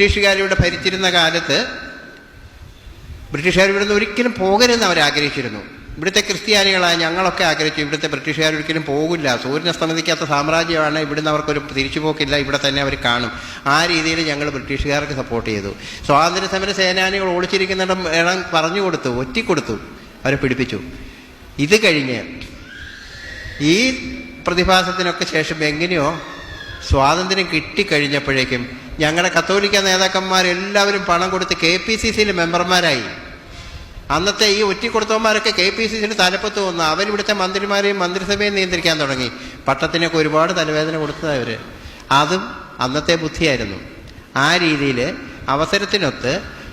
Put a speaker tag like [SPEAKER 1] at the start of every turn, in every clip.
[SPEAKER 1] ബ്രിട്ടീഷുകാരിവിടെ ഭരിച്ചിരുന്ന കാലത്ത് ബ്രിട്ടീഷുകാർ ഇവിടുന്ന് ഒരിക്കലും പോകരുതെന്ന് അവർ ആഗ്രഹിച്ചിരുന്നു ഇവിടുത്തെ ക്രിസ്ത്യാനികളായ ഞങ്ങളൊക്കെ ആഗ്രഹിച്ചു ഇവിടുത്തെ ബ്രിട്ടീഷുകാർ ഒരിക്കലും പോകില്ല. സൂര്യനെ സ്തമതിക്കാത്ത സാമ്രാജ്യമാണ് ഇവിടുന്ന് അവർക്കൊരു തിരിച്ചുപോക്കില്ല ഇവിടെ തന്നെ അവർ കാണും. ആ രീതിയിൽ ഞങ്ങൾ ബ്രിട്ടീഷുകാർക്ക് സപ്പോർട്ട് ചെയ്തു. സ്വാതന്ത്ര്യ സമര സേനാനികൾ ഒളിച്ചിരിക്കുന്നിടം ഇടം പറഞ്ഞു കൊടുത്തു ഒറ്റിക്കൊടുത്തു അവരെ പിടിപ്പിച്ചു. ഇത് കഴിഞ്ഞ് ഈ പ്രതിഭാസത്തിനൊക്കെ ശേഷം എങ്ങനെയോ സ്വാതന്ത്ര്യം കിട്ടിക്കഴിഞ്ഞപ്പോഴേക്കും ഞങ്ങളുടെ കത്തോലിക്ക നേതാക്കന്മാരെല്ലാവരും പണം കൊടുത്ത് കെ പി സി സിയിൽ മെമ്പർമാരായി. അന്നത്തെ ഈ ഒറ്റിക്കൊടുത്തവന്മാരൊക്കെ കെ പി സി സിയുടെ തലപ്പത്ത് വന്നു അവരിവിടുത്തെ മന്ത്രിമാരെയും മന്ത്രിസഭയും നിയന്ത്രിക്കാൻ തുടങ്ങി. പട്ടത്തിനൊക്കെ ഒരുപാട് തലവേദന കൊടുത്തത് അവർ അതും അന്നത്തെ ബുദ്ധിയായിരുന്നു. ആ രീതിയിൽ അവസരത്തിനൊത്ത്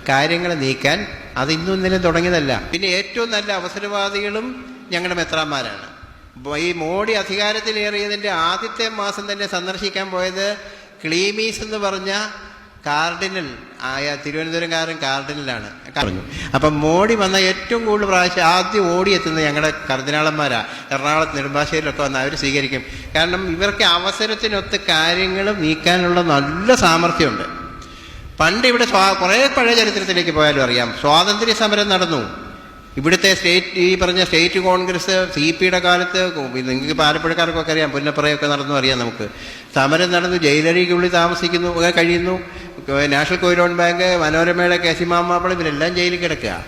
[SPEAKER 1] കാര്യങ്ങൾ നീക്കാൻ അത് ഇന്നും ഇന്നലെ തുടങ്ങിയതല്ല. പിന്നെ ഏറ്റവും നല്ല അവസരവാദികളും ഞങ്ങളുടെ മെത്രാന്മാരാണ്. ഈ മോഡി അധികാരത്തിലേറിയതിന്റെ ആദ്യത്തെ മാസം തന്നെ സന്ദർശിക്കാൻ പോയത് ക്ലീമീസ് എന്ന് പറഞ്ഞ കാർഡിനൽ ആയ തിരുവനന്തപുരംകാരൻ കാർഡിനലാണ്. പറഞ്ഞു. അപ്പം മോഡി വന്ന ഏറ്റവും കൂടുതൽ പ്രാവശ്യം ആദ്യം ഓടിയെത്തുന്നത് ഞങ്ങളുടെ കർദിനാളന്മാരാ. എറണാകുളത്ത് നെടുമ്പാശ്ശേരിയിലൊക്കെ വന്ന് അവർ സ്വീകരിക്കും. കാരണം ഇവർക്ക് അവസരത്തിനൊത്ത് കാര്യങ്ങൾ നീക്കാനുള്ള നല്ല സാമർഥ്യമുണ്ട്. പണ്ട് ഇവിടെ കുറേ പഴയ ചരിത്രത്തിലേക്ക് പോയാലും അറിയാം. സ്വാതന്ത്ര്യ സമരം നടന്നു. ഇവിടുത്തെ സ്റ്റേറ്റ് ഈ പറഞ്ഞ സ്റ്റേറ്റ് കോൺഗ്രസ് സി പിയുടെ കാലത്ത് നിങ്ങൾക്ക് പാലപ്പുഴക്കാർക്കൊക്കെ അറിയാം പുന്നപ്പുറയൊക്കെ നടന്നു അറിയാം നമുക്ക്. സമരം നടന്നു ജയിലരിക്കുള്ളിൽ താമസിക്കുന്നു ഒക്കെ കഴിയുന്നു. നാഷണൽ കൊയിലോൺ ബാങ്ക് മനോരമയുടെ കേസിമാമാപ്പിള ഇവരെല്ലാം ജയിലിൽ കിടക്കുക.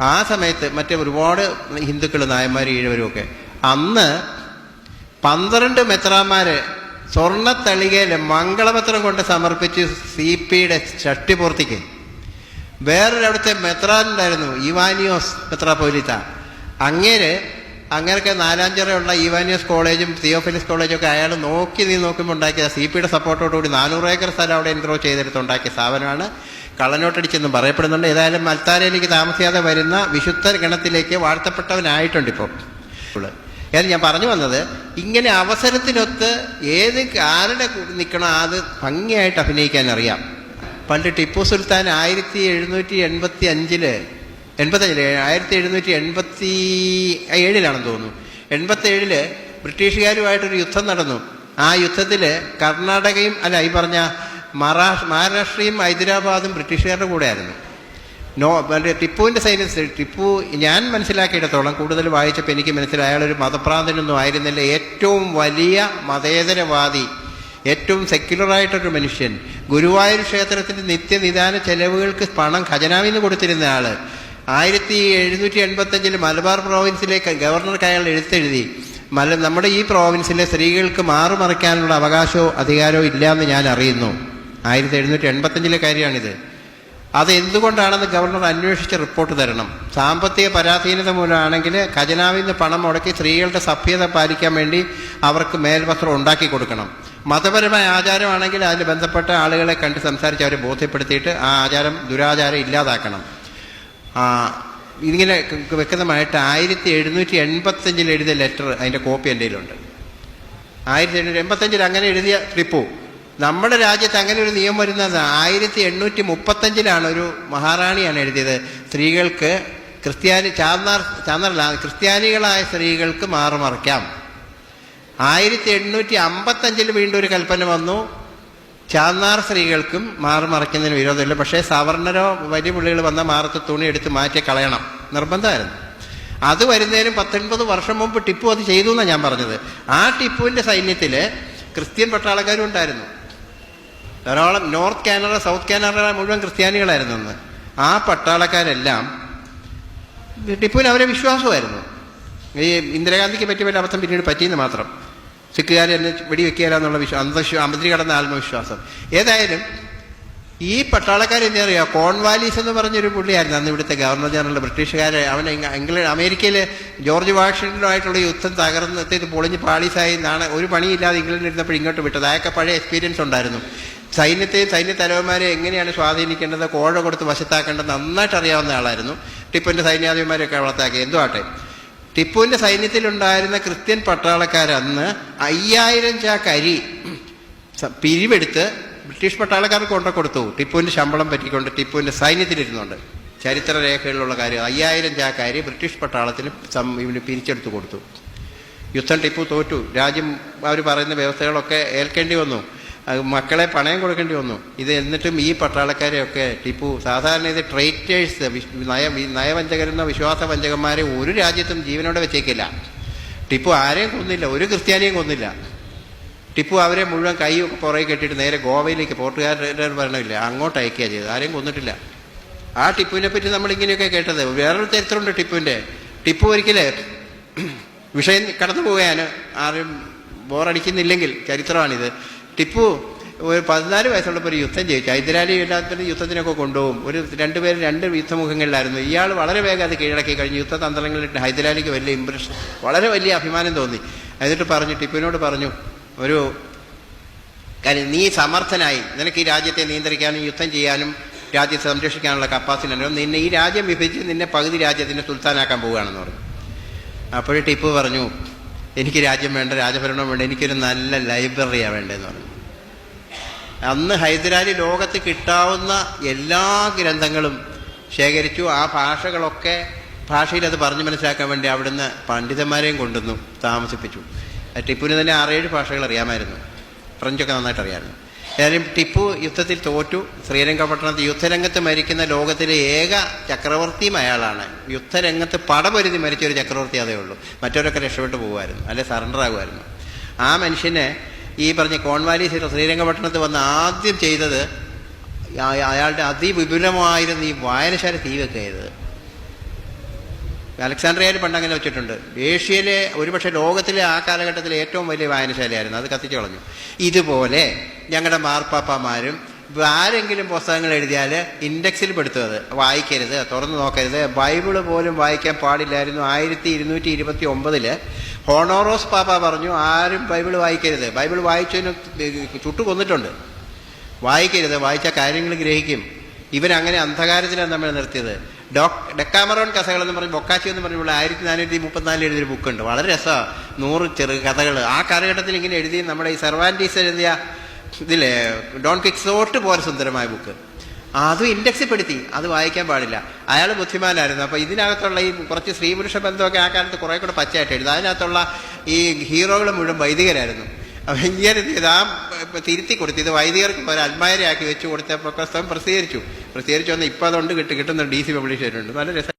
[SPEAKER 1] ആ സമയത്ത് മറ്റേ ഒരുപാട് ഹിന്ദുക്കൾ നായന്മാർ ഈഴവരും ഒക്കെ. അന്ന് പന്ത്രണ്ട് മെത്രാന്മാര് സ്വർണത്തളികയിൽ മംഗളപത്രം കൊണ്ട് സമർപ്പിച്ച് സി പിയുടെ വേറൊരു അവിടുത്തെ മെത്രാനുണ്ടായിരുന്നു ഇവാനിയോസ് മെത്രാപോലിത്ത അങ്ങേര് അങ്ങനെയൊക്കെ നാലാഞ്ചിറയുള്ള ഇവാനിയോസ് കോളേജും തിയോഫിലിസ് കോളേജും ഒക്കെ അയാൾ നോക്കി നീ നോക്കുമ്പോൾ ഉണ്ടാക്കിയ സി പിയുടെ സപ്പോർട്ടോടുകൂടി നാനൂറ് ഏക്കർ സ്ഥലം അവിടെ എൻക്രോ ചെയ്തെടുത്ത് ഉണ്ടാക്കിയ സ്ഥാപനമാണ്. കള്ളനോട്ടടിച്ചെന്നും പറയപ്പെടുന്നുണ്ട്. ഏതായാലും മൽത്താരയിലേക്ക് താമസിയാതെ വരുന്ന വിശുദ്ധ ഗണത്തിലേക്ക് വാഴ്ത്തപ്പെട്ടവനായിട്ടുണ്ട് ഇപ്പോൾ ഏത് ഞാൻ പറഞ്ഞു വന്നത് ഇങ്ങനെ അവസരത്തിനൊത്ത് ഏത് ആരുടെ നിൽക്കണോ അത് ഭംഗിയായിട്ട് അഭിനയിക്കാൻ അറിയാം. പണ്ട് ടിപ്പു സുൽത്താൻ ആയിരത്തി എഴുന്നൂറ്റി എൺപത്തി അഞ്ചിൽ എൺപത്തഞ്ചിൽ ആയിരത്തി എഴുന്നൂറ്റി എൺപത്തി ഏഴിലാണെന്ന് തോന്നുന്നു. എൺപത്തി ഏഴിൽ ബ്രിട്ടീഷുകാരുമായിട്ടൊരു യുദ്ധം നടന്നു. ആ യുദ്ധത്തിൽ കർണാടകയും അല്ല ഈ പറഞ്ഞ മഹാരാഷ്ട്ര മഹാരാഷ്ട്രയും ഹൈദരാബാദും ബ്രിട്ടീഷുകാരുടെ കൂടെയായിരുന്നു. നോ ടിപ്പുവിന്റെ സൈന്യം ടിപ്പു ഞാൻ മനസ്സിലാക്കിയിടത്തോളം കൂടുതൽ വായിച്ചപ്പോൾ എനിക്ക് മനസ്സിലായ ഒരു മതപ്രാന്തനൊന്നും ആയിരുന്നില്ല. ഏറ്റവും വലിയ മതേതരവാദി ഏറ്റവും സെക്യുലറായിട്ടൊരു മനുഷ്യൻ. ഗുരുവായൂർ ക്ഷേത്രത്തിന്റെ നിത്യനിദാന ചെലവുകൾക്ക് പണം ഖജനാവിൽ നിന്ന് കൊടുത്തിരുന്ന ആൾ ആയിരത്തി എഴുന്നൂറ്റി എൺപത്തഞ്ചിൽ മലബാർ പ്രോവിൻസിലെ ഗവർണർക്ക് അയാൾ എഴുത്തെഴുതി. മല നമ്മുടെ ഈ പ്രോവിൻസിലെ സ്ത്രീകൾക്ക് മാറുമറിക്കാനുള്ള അവകാശമോ അധികാരമോ എന്ന് ഞാൻ അറിയുന്നു. ആയിരത്തി എഴുന്നൂറ്റി എൺപത്തഞ്ചിലെ കാര്യമാണിത്. അത് എന്തുകൊണ്ടാണെന്ന് ഗവർണർ അന്വേഷിച്ച് റിപ്പോർട്ട് തരണം. സാമ്പത്തിക പരാധീനത മൂലമാണെങ്കിൽ ഖജനാവിൽ നിന്ന് പണം മുടക്കി സ്ത്രീകളുടെ സഭ്യത പാലിക്കാൻ വേണ്ടി അവർക്ക് മേൽവസ്ത്രം ഉണ്ടാക്കി കൊടുക്കണം. മതപരമായ ആചാരമാണെങ്കിൽ അതിന് ബന്ധപ്പെട്ട ആളുകളെ കണ്ട് സംസാരിച്ച് അവരെ ബോധ്യപ്പെടുത്തിയിട്ട് ആ ആചാരം ദുരാചാരം ഇല്ലാതാക്കണം. ഇങ്ങനെ വ്യക്തമായിട്ട് ആയിരത്തി എഴുന്നൂറ്റി എൺപത്തഞ്ചിൽ എഴുതിയ ലെറ്റർ അതിന്റെ കോപ്പി എന്റെ കയ്യിലുണ്ട്. ആയിരത്തി എഴുന്നൂറ്റി എൺപത്തഞ്ചിൽ അങ്ങനെ എഴുതിയ ടിപ്പു നമ്മുടെ രാജ്യത്ത് അങ്ങനെ ഒരു നിയമം വരുന്നത് ആയിരത്തി എണ്ണൂറ്റി മുപ്പത്തഞ്ചിലാണ് ഒരു മഹാറാണിയാണ് എഴുതിയത്. സ്ത്രീകൾക്ക് ക്രിസ്ത്യാനി ചാന്നാർ ചാന്നാറല്ല ക്രിസ്ത്യാനികളായ സ്ത്രീകൾക്ക് മാറുമറയ്ക്കാം. ആയിരത്തി എണ്ണൂറ്റി അമ്പത്തഞ്ചിൽ വീണ്ടും ഒരു കൽപ്പന വന്നു. ചാന്നാർ സ്ത്രീകൾക്കും മാറുമറയ്ക്കുന്നതിന് വിരോധമില്ല. പക്ഷേ സവർണരോ വലിയ പുള്ളികൾ വന്ന മാറത്ത് തുണി എടുത്ത് മാറ്റി കളയണം. നിർബന്ധമായിരുന്നു. അത് വരുന്നതിനും പത്തൊൻപത് വർഷം മുമ്പ് ടിപ്പു അത് ചെയ്തു എന്നാണ് ഞാൻ പറഞ്ഞത്. ആ ടിപ്പുവിന്റെ സൈന്യത്തിൽ ക്രിസ്ത്യൻ പട്ടാളക്കാരും ഉണ്ടായിരുന്നു. ധാരാളം നോർത്ത് കാനഡ സൗത്ത് കാനഡ മുഴുവൻ ക്രിസ്ത്യാനികളായിരുന്നു അന്ന്. ആ പട്ടാളക്കാരെല്ലാം ടിപ്പുവിന് അവരെ വിശ്വാസമായിരുന്നു. ഈ ഇന്ദിരാഗാന്ധിക്ക് പറ്റിയ വല്ല അബദ്ധം പിന്നീട് പറ്റിയെന്ന് മാത്രം. സിഖുകാരെ എന്നെ വെടിവെക്കുകയില്ല വിശ്വാസം അമദ്രി കടന്ന ആത്മവിശ്വാസം. ഏതായാലും ഈ പട്ടാളക്കാർ എന്നെ അറിയാം. കോൺവാലീസ് എന്ന് പറഞ്ഞൊരു പുള്ളിയായിരുന്നു അന്ന് ഇവിടുത്തെ ഗവർണർ ജനറൽ ബ്രിട്ടീഷുകാരെ അവനെ ഇംഗ്ലണ്ട് അമേരിക്കയിലെ ജോർജ് വാഷിംഗ്ടണുമായിട്ടുള്ള യുദ്ധം തകർന്നത്തേത് പൊളിഞ്ഞ് പാളീസായി നാണ ഒരു പണിയില്ലാതെ ഇംഗ്ലണ്ടിൽ ഇരുന്നപ്പോൾ ഇങ്ങോട്ട് വിട്ടത്. അതൊക്കെ പഴയ എക്സ്പീരിയൻസ് ഉണ്ടായിരുന്നു. സൈന്യത്തെയും സൈന്യ തലവന്മാരെ എങ്ങനെയാണ് സ്വാധീനിക്കേണ്ടത് കോഴ കൊടുത്ത് വശത്താക്കേണ്ടത് നന്നായിട്ട് അറിയാവുന്ന ആളായിരുന്നു. ടിപ്പുവിന്റെ സൈന്യാധിപന്മാരെയൊക്കെ വളർത്താക്കി. എന്തുവാട്ടെ? ആട്ടെ ടിപ്പുവിന്റെ സൈന്യത്തിലുണ്ടായിരുന്ന ക്രിസ്ത്യൻ പട്ടാളക്കാരന്ന് അയ്യായിരം ചാക്ക് അരി സ- പിരിവെടുത്ത് ബ്രിട്ടീഷ് പട്ടാളക്കാർക്ക് കൊണ്ട കൊടുത്തു. ടിപ്പുവിന്റെ ശമ്പളം പറ്റിക്കൊണ്ട് ടിപ്പുവിന്റെ സൈന്യത്തിലിരുന്നുണ്ട്. ചരിത്ര രേഖകളിലുള്ള കാര്യം. അയ്യായിരം ചാക്കാരി ബ്രിട്ടീഷ് പട്ടാളത്തിന് ഇവന് പിരിച്ചെടുത്ത് കൊടുത്തു. യുദ്ധം ടിപ്പു തോറ്റു. രാജ്യം അവർ പറയുന്ന വ്യവസ്ഥകളൊക്കെ ഏൽക്കേണ്ടി വന്നു. മക്കളെ പണയം കൊടുക്കേണ്ടി വന്നു. ഇത് എന്നിട്ടും ഈ പട്ടാളക്കാരെയൊക്കെ ടിപ്പു സാധാരണ ഇത് ട്രേറ്റേഴ്സ് നയ നയവഞ്ചകരെന്ന വിശ്വാസവഞ്ചകന്മാരെ ഒരു രാജ്യത്തും ജീവനോടെ വെച്ചേക്കില്ല. ടിപ്പു ആരെയും കൊന്നില്ല ഒരു ക്രിസ്ത്യാനിയും കൊന്നില്ല. ടിപ്പു അവരെ മുഴുവൻ കൈ പുറകെ കെട്ടിയിട്ട് നേരെ ഗോവയിലേക്ക് പോർട്ടുകാരുടെ ഭരണമില്ല അങ്ങോട്ട് അയക്കുക ചെയ്തത്. ആരെയും കൊന്നിട്ടില്ല. ആ ടിപ്പുവിനെ പറ്റി നമ്മൾ ഇങ്ങനെയൊക്കെ കേട്ടത്. വേറൊരു ചരിത്രമുണ്ട് ടിപ്പുവിന്റെ. ടിപ്പു ഒരിക്കലേ വിഷയം കടന്നു പോവുകയാണ് ആരും ബോറടിക്കുന്നില്ലെങ്കിൽ ചരിത്രമാണിത്. ടിപ്പു ഒരു പതിനാല് വയസ്സുള്ളപ്പോൾ ഒരു യുദ്ധം ജയിച്ചു. ഹൈദരാലി എല്ലാത്തിനും യുദ്ധത്തിനൊക്കെ കൊണ്ടുപോകും. ഒരു രണ്ടുപേരും രണ്ട് യുദ്ധമുഖങ്ങളിലായിരുന്നു. ഇയാൾ വളരെ വേഗം അത് കീഴടക്കി കഴിഞ്ഞു. യുദ്ധതന്ത്രങ്ങളിട്ട് ഹൈദരാലിക്ക് വലിയ ഇംപ്രഷൻ വളരെ വലിയ അഭിമാനം തോന്നി. എന്നിട്ട് പറഞ്ഞു ടിപ്പുവിനോട് പറഞ്ഞു ഒരു കാര്യം നീ സമർത്ഥനായി. നിനക്ക് ഈ രാജ്യത്തെ നിയന്ത്രിക്കാനും യുദ്ധം ചെയ്യാനും രാജ്യത്തെ സംരക്ഷിക്കാനുള്ള കപ്പാസിറ്റി ഉണ്ടോ നിന്നെ ഈ രാജ്യം വിഭജിച്ച് നിന്നെ പകുതി രാജ്യത്തിന് സുൽത്താനാക്കാൻ പോവുകയാണെന്ന് പറഞ്ഞു. അപ്പോഴേ ടിപ്പു പറഞ്ഞു എനിക്ക് രാജ്യം വേണ്ട രാജഭരണം വേണ്ട എനിക്കൊരു നല്ല ലൈബ്രറിയാണ് വേണ്ടതെന്ന് പറഞ്ഞു. അന്ന് ഹൈദരാലി ലോകത്ത് കിട്ടാവുന്ന എല്ലാ ഗ്രന്ഥങ്ങളും ശേഖരിച്ചു. ആ ഭാഷകളൊക്കെ ഭാഷയിൽ അത് പറഞ്ഞു മനസ്സിലാക്കാൻ വേണ്ടി അവിടുന്ന് പണ്ഡിതന്മാരെയും കൊണ്ടുവന്നു താമസിപ്പിച്ചു. ടിപ്പുവിന് തന്നെ ആറേഴ് ഭാഷകൾ അറിയാമായിരുന്നു. ഫ്രഞ്ചൊക്കെ നന്നായിട്ട് അറിയാമായിരുന്നു ഏതായാലും ടിപ്പു യുദ്ധത്തിൽ തോറ്റു. ശ്രീരംഗപട്ടണത്ത് യുദ്ധരംഗത്ത് മരിക്കുന്ന ലോകത്തിലെ ഏക ചക്രവർത്തിയും അയാളാണ്. യുദ്ധരംഗത്ത് പടപൊരുതി മരിച്ച ഒരു ചക്രവർത്തി അതേ ഉള്ളൂ. മറ്റവരൊക്കെ രക്ഷപ്പെട്ടു പോകുമായിരുന്നു അല്ലെ സറണ്ടർ ആകുമായിരുന്നു ആ മനുഷ്യനെ ഈ പറഞ്ഞ കോൺവാലി ശ്രീരംഗപട്ടണത്ത് വന്ന് ആദ്യം ചെയ്തത് അയാളുടെ അതിവിപുലമായിരുന്നു ഈ വായനശാല തീ വെക്കുക ചെയ്തത് അലക്സാണ്ട്രിയയിൽ പണ്ട് അങ്ങനെ വെച്ചിട്ടുണ്ട്. ഏഷ്യയിലെ ഒരുപക്ഷെ ലോകത്തിലെ ആ കാലഘട്ടത്തിലെ ഏറ്റവും വലിയ വായനശാലയായിരുന്നു. അത് കത്തിച്ചു കളഞ്ഞു. ഇതുപോലെ ഞങ്ങളുടെ മാർപ്പാപ്പമാരും ആരെങ്കിലും പുസ്തകങ്ങൾ എഴുതിയാൽ ഇൻഡെക്സിൽ പെടുത്തുന്നത്. വായിക്കരുത് തുറന്നു നോക്കരുത്. ബൈബിൾ പോലും വായിക്കാൻ പാടില്ലായിരുന്നു. ആയിരത്തി ഇരുന്നൂറ്റി ഇരുപത്തി ഒമ്പതിൽ ഹോണോറോസ് പാപ്പ പറഞ്ഞു ആരും ബൈബിൾ വായിക്കരുത്. ബൈബിൾ വായിച്ചതിന് ചുട്ടു കൊന്നിട്ടുണ്ട്. വായിക്കരുത് വായിച്ച കാര്യങ്ങൾ ഗ്രഹിക്കും. ഇവരങ്ങനെ അന്ധകാരത്തിലാണ് നമ്മൾ നിർത്തിയത്. ഡോക് ഡെക്കാമറോൺ കഥകൾ എന്ന് പറഞ്ഞ് ബൊക്കാച്ചി എന്ന് പറഞ്ഞുള്ള ആയിരത്തി നാനൂറ്റി മുപ്പത്തിനാലിൽ എഴുതിയൊരു ബുക്കുണ്ട്. വളരെ രസമാണ് നൂറ് ചെറു കഥകൾ ആ കാലഘട്ടത്തിൽ ഇങ്ങനെ എഴുതി നമ്മുടെ ഈ സെർവാന്റീസ് എഴുതിയ ഇതിലെ ഡോൺ കിക്സോട്ട് പോലെ സുന്ദരമായ ബുക്ക്. അതും ഇൻഡെക്സിൽ പെടുത്തി അത് വായിക്കാൻ പാടില്ല. അയാൾ ബുദ്ധിമാനായിരുന്നു. അപ്പോൾ ഇതിനകത്തുള്ള ഈ കുറച്ച് സ്ത്രീ പുരുഷ ബന്ധമൊക്കെ ആ കാലത്ത് കുറേ കൂടെ പച്ചയായിട്ട് എഴുതും. അതിനകത്തുള്ള ഈ ഹീറോകൾ മുഴുവൻ വൈദികരായിരുന്നു. അപ്പം ഇങ്ങനെ ചെയ്ത് ആ തിരുത്തി കൊടുത്തു. ഇത് വൈദികർക്ക് ഒരു അൽമാരയാക്കി വെച്ച് കൊടുത്തപ്പോൾ പുസ്തകം പ്രസിദ്ധീകരിച്ചു. പ്രസിദ്ധീകരിച്ചു വന്നാൽ ഇപ്പൊ അതുകൊണ്ട് കിട്ടി കിട്ടുന്നുണ്ട് ഡി സി പബ്ലിഷ് ചെയ്തിട്ടുണ്ട് നല്ല രസം